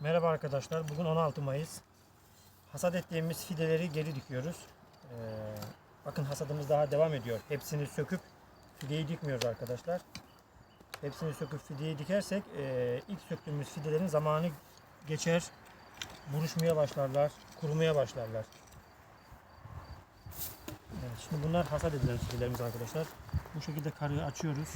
Merhaba arkadaşlar. Bugün 16 Mayıs. Hasat ettiğimiz fideleri geri dikiyoruz. Ee, bakın hasadımız daha devam ediyor. Hepsini söküp fideyi dikmiyoruz arkadaşlar. Hepsini söküp fideyi dikersek e, ilk söktüğümüz fidelerin zamanı geçer. Buruşmaya başlarlar, kurumaya başlarlar. Evet, şimdi bunlar hasat edilen fidelerimiz arkadaşlar. Bu şekilde karıyı açıyoruz.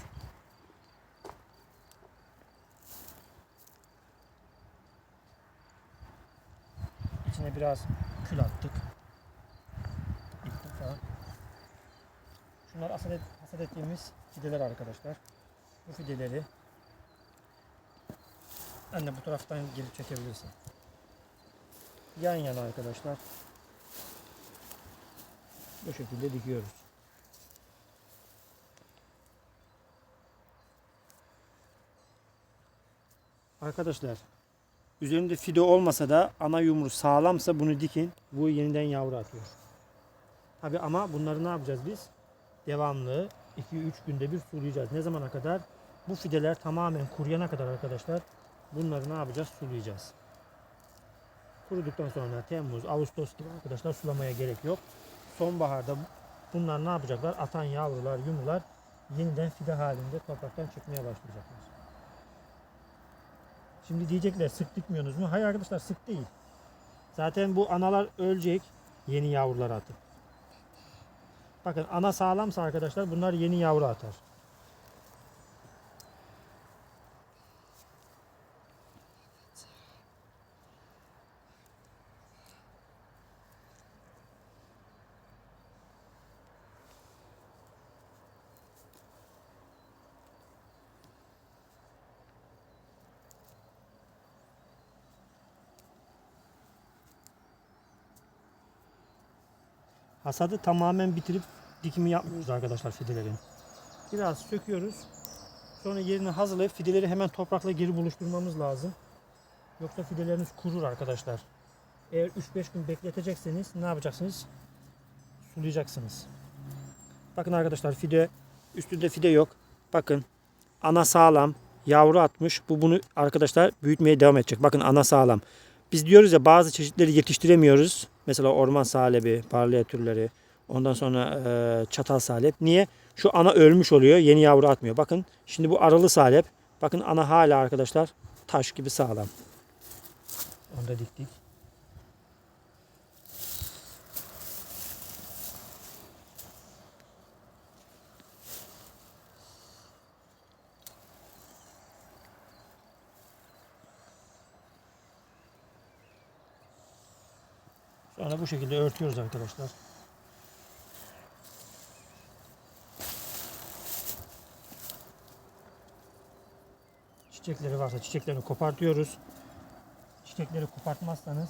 İçine biraz kül attık. İttik falan. Şunlar hasat, et, hasat ettiğimiz fideler arkadaşlar. Bu fideleri anne bu taraftan gelip çekebilirsin. Yan yana arkadaşlar. Bu şekilde dikiyoruz. Arkadaşlar Üzerinde fide olmasa da ana yumru sağlamsa bunu dikin. Bu yeniden yavru atıyor. Tabi ama bunları ne yapacağız biz? Devamlı 2-3 günde bir sulayacağız. Ne zamana kadar? Bu fideler tamamen kuruyana kadar arkadaşlar bunları ne yapacağız? Sulayacağız. Kuruduktan sonra Temmuz, Ağustos gibi arkadaşlar sulamaya gerek yok. Sonbaharda bunlar ne yapacaklar? Atan yavrular, yumrular yeniden fide halinde topraktan çıkmaya başlayacaklar. Şimdi diyecekler sık dikmiyorsunuz mu? Hayır arkadaşlar sık değil. Zaten bu analar ölecek yeni yavrular atıp. Bakın ana sağlamsa arkadaşlar bunlar yeni yavru atar. Hasadı tamamen bitirip dikimi yapmıyoruz arkadaşlar fidelerin. Biraz söküyoruz. Sonra yerini hazırlayıp fideleri hemen toprakla geri buluşturmamız lazım. Yoksa fideleriniz kurur arkadaşlar. Eğer 3-5 gün bekletecekseniz ne yapacaksınız? Sulayacaksınız. Bakın arkadaşlar fide üstünde fide yok. Bakın ana sağlam yavru atmış. Bu bunu arkadaşlar büyütmeye devam edecek. Bakın ana sağlam. Biz diyoruz ya bazı çeşitleri yetiştiremiyoruz. Mesela orman salebi, parlaya türleri. Ondan sonra e, çatal salep. Niye? Şu ana ölmüş oluyor. Yeni yavru atmıyor. Bakın şimdi bu aralı salep. Bakın ana hala arkadaşlar taş gibi sağlam. Onu da diktik. Sonra bu şekilde örtüyoruz arkadaşlar. Çiçekleri varsa çiçeklerini kopartıyoruz. Çiçekleri kopartmazsanız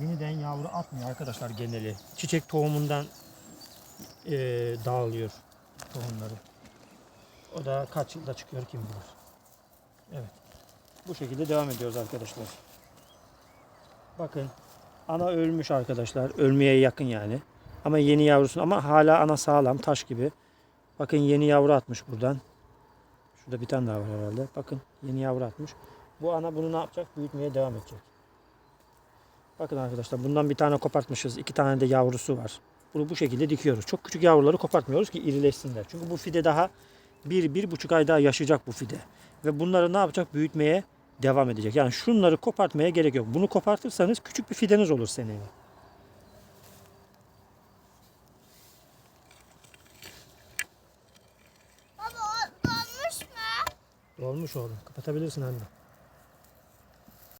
yeniden yavru atmıyor arkadaşlar geneli. Çiçek tohumundan eee, dağılıyor tohumları. O da kaç yılda çıkıyor kim bilir. Evet. Bu şekilde devam ediyoruz arkadaşlar. Bakın Ana ölmüş arkadaşlar. Ölmeye yakın yani. Ama yeni yavrusu ama hala ana sağlam taş gibi. Bakın yeni yavru atmış buradan. Şurada bir tane daha var herhalde. Bakın yeni yavru atmış. Bu ana bunu ne yapacak? Büyütmeye devam edecek. Bakın arkadaşlar bundan bir tane kopartmışız. iki tane de yavrusu var. Bunu bu şekilde dikiyoruz. Çok küçük yavruları kopartmıyoruz ki irileşsinler. Çünkü bu fide daha bir, bir buçuk ay daha yaşayacak bu fide. Ve bunları ne yapacak? Büyütmeye devam edecek. Yani şunları kopartmaya gerek yok. Bunu kopartırsanız küçük bir fideniz olur seneye. Baba o dolmuş mu? Olmuş oğlum. Kapatabilirsin anne.